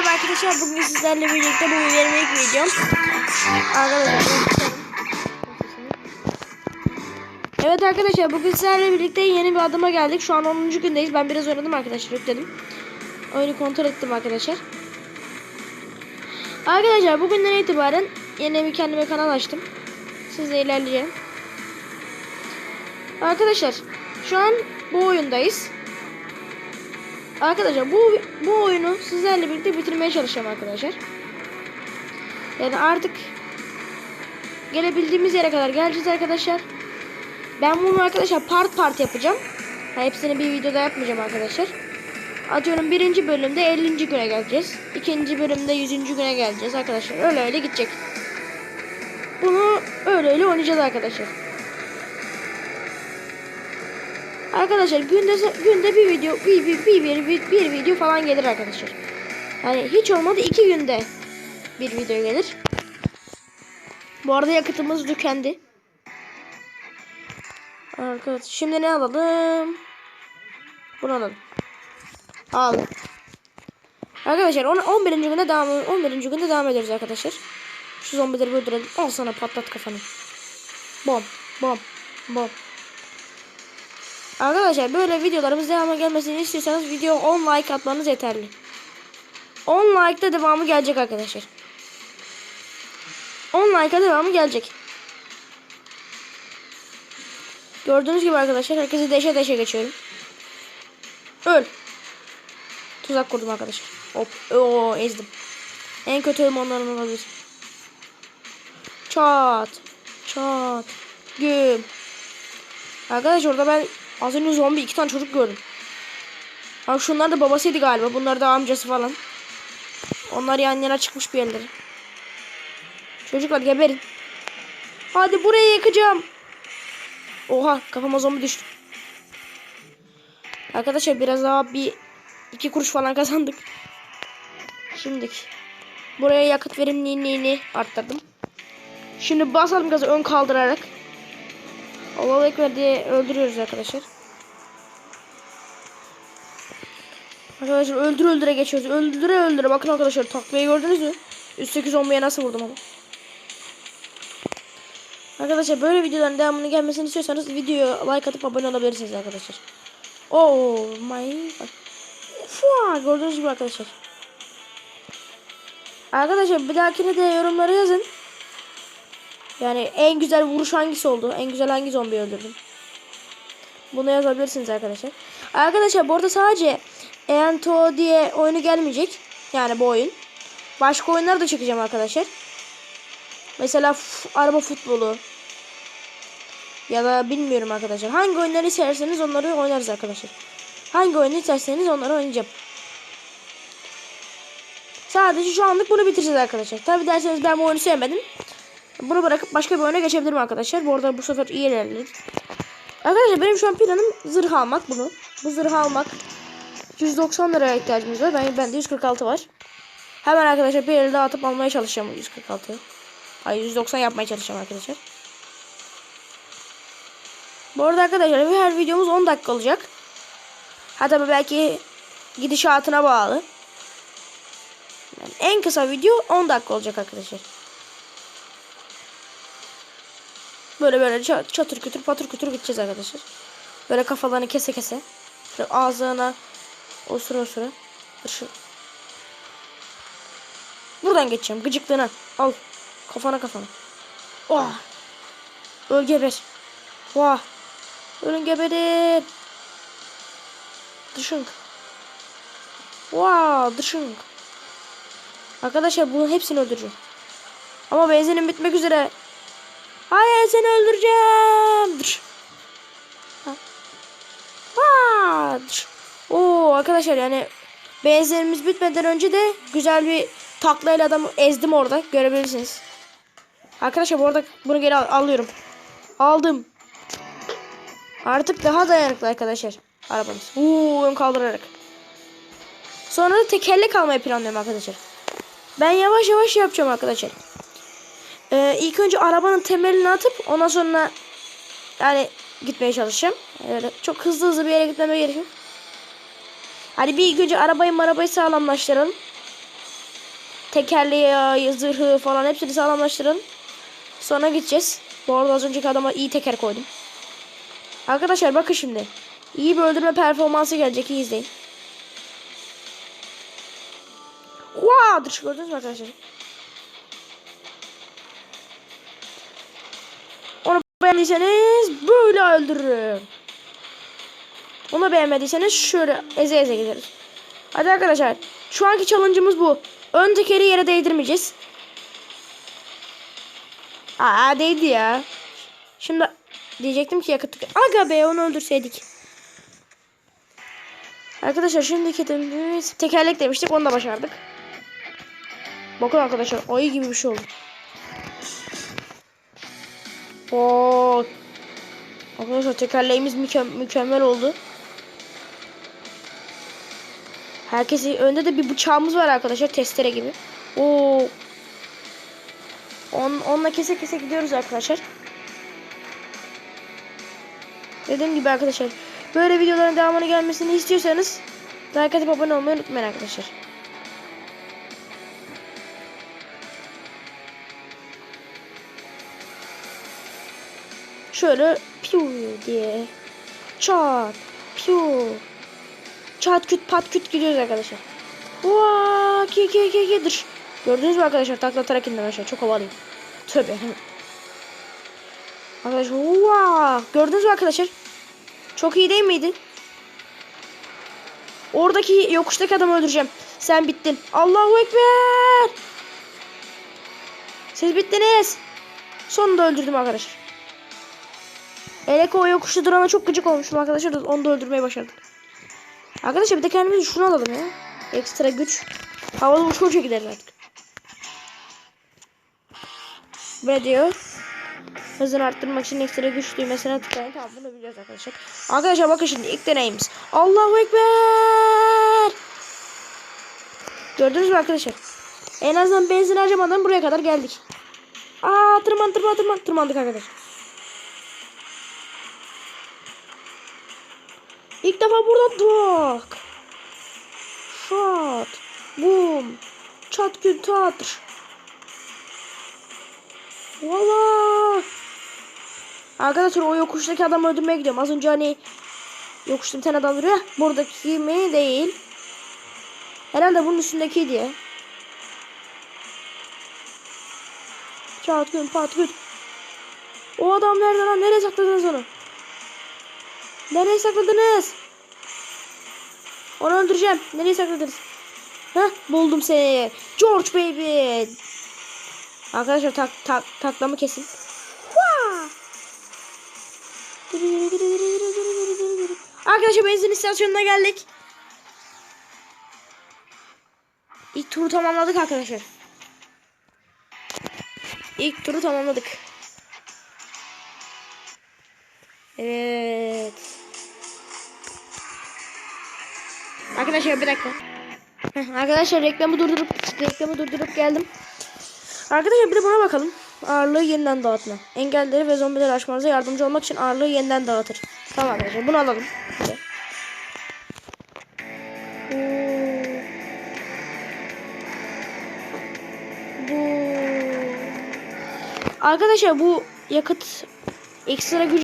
merhaba arkadaşlar. Bugün sizlerle birlikte bu benim ilk videom. Arkadaşlar. Evet arkadaşlar bugün sizlerle birlikte yeni bir adıma geldik. Şu an 10. gündeyiz. Ben biraz oynadım arkadaşlar yükledim. Oyunu kontrol ettim arkadaşlar. Arkadaşlar bugünden itibaren yeni bir kendime kanal açtım. Sizle ilerleyeceğim. Arkadaşlar şu an bu oyundayız. Arkadaşlar bu bu oyunu sizlerle birlikte bitirmeye çalışacağım arkadaşlar. Yani artık gelebildiğimiz yere kadar geleceğiz arkadaşlar. Ben bunu arkadaşlar part part yapacağım. Ha, hepsini bir videoda yapmayacağım arkadaşlar. Atıyorum birinci bölümde 50. güne geleceğiz. ikinci bölümde 100. güne geleceğiz arkadaşlar. Öyle öyle gidecek. Bunu öyle öyle oynayacağız arkadaşlar. Arkadaşlar günde günde bir video bir bir bir, bir, bir, video falan gelir arkadaşlar. Yani hiç olmadı iki günde bir video gelir. Bu arada yakıtımız tükendi. Arkadaşlar şimdi ne alalım? Bunu alalım. Al. Arkadaşlar 11. günde devam 11. günde devam ediyoruz arkadaşlar. Şu zombileri öldürelim. Al sana patlat kafanı. Bom bom bom. Arkadaşlar böyle videolarımız devamı gelmesini istiyorsanız video 10 like atmanız yeterli. 10 like'da devamı gelecek arkadaşlar. 10 like'a devamı gelecek. Gördüğünüz gibi arkadaşlar herkesi deşe deşe geçiyorum. Öl. Tuzak kurdum arkadaşlar. Hop. Oo ezdim. En kötü ölüm onların olabilir. Çat. Çat. Güm. Arkadaşlar orada ben Az önce zombi iki tane çocuk gördüm. Ha şunlar da babasıydı galiba. Bunlar da amcası falan. Onlar yan yana çıkmış bir yerlere. Çocuklar geberin. Hadi buraya yakacağım. Oha kafama zombi düştü. Arkadaşlar biraz daha bir iki kuruş falan kazandık. Şimdiki. Buraya yakıt verimliliğini arttırdım. Şimdi basalım gazı ön kaldırarak. Allahu Ekber diye öldürüyoruz arkadaşlar. Arkadaşlar öldür öldüre geçiyoruz. Öldüre öldüre. Bakın arkadaşlar taklayı gördünüz mü? Üstteki zombiye nasıl vurdum ama. Arkadaşlar böyle videoların devamını gelmesini istiyorsanız videoya like atıp abone olabilirsiniz arkadaşlar. Oh my. Fua, gördüğünüz gibi arkadaşlar. Arkadaşlar bir dahakine de yorumlara yazın. Yani en güzel vuruş hangisi oldu? En güzel hangi zombi öldürdüm? Bunu yazabilirsiniz arkadaşlar. Arkadaşlar bu arada sadece Ento diye oyunu gelmeyecek. Yani bu oyun. Başka oyunlar da çekeceğim arkadaşlar. Mesela araba futbolu. Ya da bilmiyorum arkadaşlar. Hangi oyunları isterseniz onları oynarız arkadaşlar. Hangi oyunu isterseniz onları oynayacağım. Sadece şu anlık bunu bitireceğiz arkadaşlar. Tabi derseniz ben bu oyunu sevmedim. Bunu bırakıp başka bir oyuna geçebilirim arkadaşlar. Bu arada bu sefer iyi ilerledik. Arkadaşlar benim şu an planım zırh almak bunu. Bu zırh almak. 190 liraya ihtiyacımız var. Ben, bende 146 var. Hemen arkadaşlar bir elde atıp almaya çalışacağım 146. Ay 190 yapmaya çalışacağım arkadaşlar. Bu arada arkadaşlar her videomuz 10 dakika olacak. Hatta belki gidişatına bağlı. Yani en kısa video 10 dakika olacak arkadaşlar. Böyle böyle çatır kütür patır kütür gideceğiz arkadaşlar. Böyle kafalarını kese kese. Şöyle ağzına osura osura. Şu. Buradan geçeceğim gıcıklığına. Al. Kafana kafana. Oh. Öl geber. Vah. Ölün geberin. Dışınk. Wow, dışınk. Arkadaşlar bunun hepsini öldüreceğim. Ama benzinim bitmek üzere. Hayır seni öldüreceğim. Oo arkadaşlar yani benzinimiz bitmeden önce de güzel bir taklayla adamı ezdim orada görebilirsiniz. Arkadaşlar bu arada bunu geri al alıyorum. Aldım. Artık daha dayanıklı arkadaşlar arabamız. Uuu ön kaldırarak. Sonra da tekerlek almayı planlıyorum arkadaşlar. Ben yavaş yavaş yapacağım arkadaşlar. Ee, ilk önce arabanın temelini atıp ondan sonra yani gitmeye çalışacağım. Öyle çok hızlı hızlı bir yere gitmeme gerekiyor. Hadi bir ilk önce arabayı arabayı sağlamlaştıralım. Tekerleği, zırhı falan hepsini sağlamlaştıralım. Sonra gideceğiz. Bu arada az önceki adama iyi teker koydum. Arkadaşlar bakın şimdi. İyi bir öldürme performansı gelecek. iyi izleyin. Wow, gördünüz mü arkadaşlar? Beğendiyseniz böyle öldürürüm. Onu beğenmediyseniz şöyle eze eze gideriz. Hadi arkadaşlar. Şu anki challenge'ımız bu. Ön tekeri yere değdirmeyeceğiz. Aa değdi ya. Şimdi diyecektim ki yakıt. Aga be onu öldürseydik. Arkadaşlar şimdiki tekerlek demiştik onu da başardık. Bakın arkadaşlar ayı gibi bir şey oldu. Arkadaşlar tekerleğimiz mükem- mükemmel oldu. Herkesin önde de bir bıçağımız var arkadaşlar testere gibi. Oo. On, onunla kese kese gidiyoruz arkadaşlar. Dediğim gibi arkadaşlar böyle videoların devamını gelmesini istiyorsanız like atıp abone olmayı unutmayın arkadaşlar. Şöyle piu diye çat piu çat küt pat küt gidiyoruz arkadaşlar. Vaa ki ki ki ki dır. Gördünüz mü arkadaşlar takla atarak indim aşağı çok havalıyım. Tövbe. Arkadaşlar vaa gördünüz mü arkadaşlar? Çok iyi değil miydi? Oradaki yokuştaki adamı öldüreceğim. Sen bittin. Allahu Ekber. Siz bittiniz. Sonunda öldürdüm arkadaşlar. Eleko o yokuşta durana çok gıcık olmuşum arkadaşlar. Onu da öldürmeyi başardık. Arkadaşlar bir de kendimize şunu alalım ya. Ekstra güç. Havalı uçu uça gideriz artık. Ne diyor? Hızını arttırmak için ekstra güç düğmesine tıklayın. Tamam bunu biliyoruz arkadaşlar. Arkadaşlar bakın şimdi ilk deneyimiz. Allahu Ekber. Gördünüz mü arkadaşlar? En azından benzin harcamadan buraya kadar geldik. Aa tırman tırman tırman tırmandık arkadaşlar. İlk defa burada dak. Şat. Bum. Çat gün tatır. Valla. Arkadaşlar o yokuştaki adamı öldürmeye gidiyorum. Az önce hani yokuşta bir tane adam duruyor. Buradaki mi? Değil. Herhalde bunun üstündekiydi ya. Çat gün pat gün. O adam nerede lan? Nereye sakladınız onu? Nereye sakladınız? Onu öldüreceğim. Nereye sakladınız? Heh buldum seni. George baby. Arkadaşlar tak, tak taklamı kesin. Arkadaşlar benzin istasyonuna geldik. İlk turu tamamladık arkadaşlar. İlk turu tamamladık. Evet. Arkadaşlar bir dakika. Arkadaşlar reklamı durdurup reklamı durdurup geldim. Arkadaşlar bir de buna bakalım. Ağırlığı yeniden dağıtma. Engelleri ve zombileri aşmanıza yardımcı olmak için ağırlığı yeniden dağıtır. Tamam arkadaşlar bunu alalım. De. Bu... Arkadaşlar bu yakıt ekstra gücü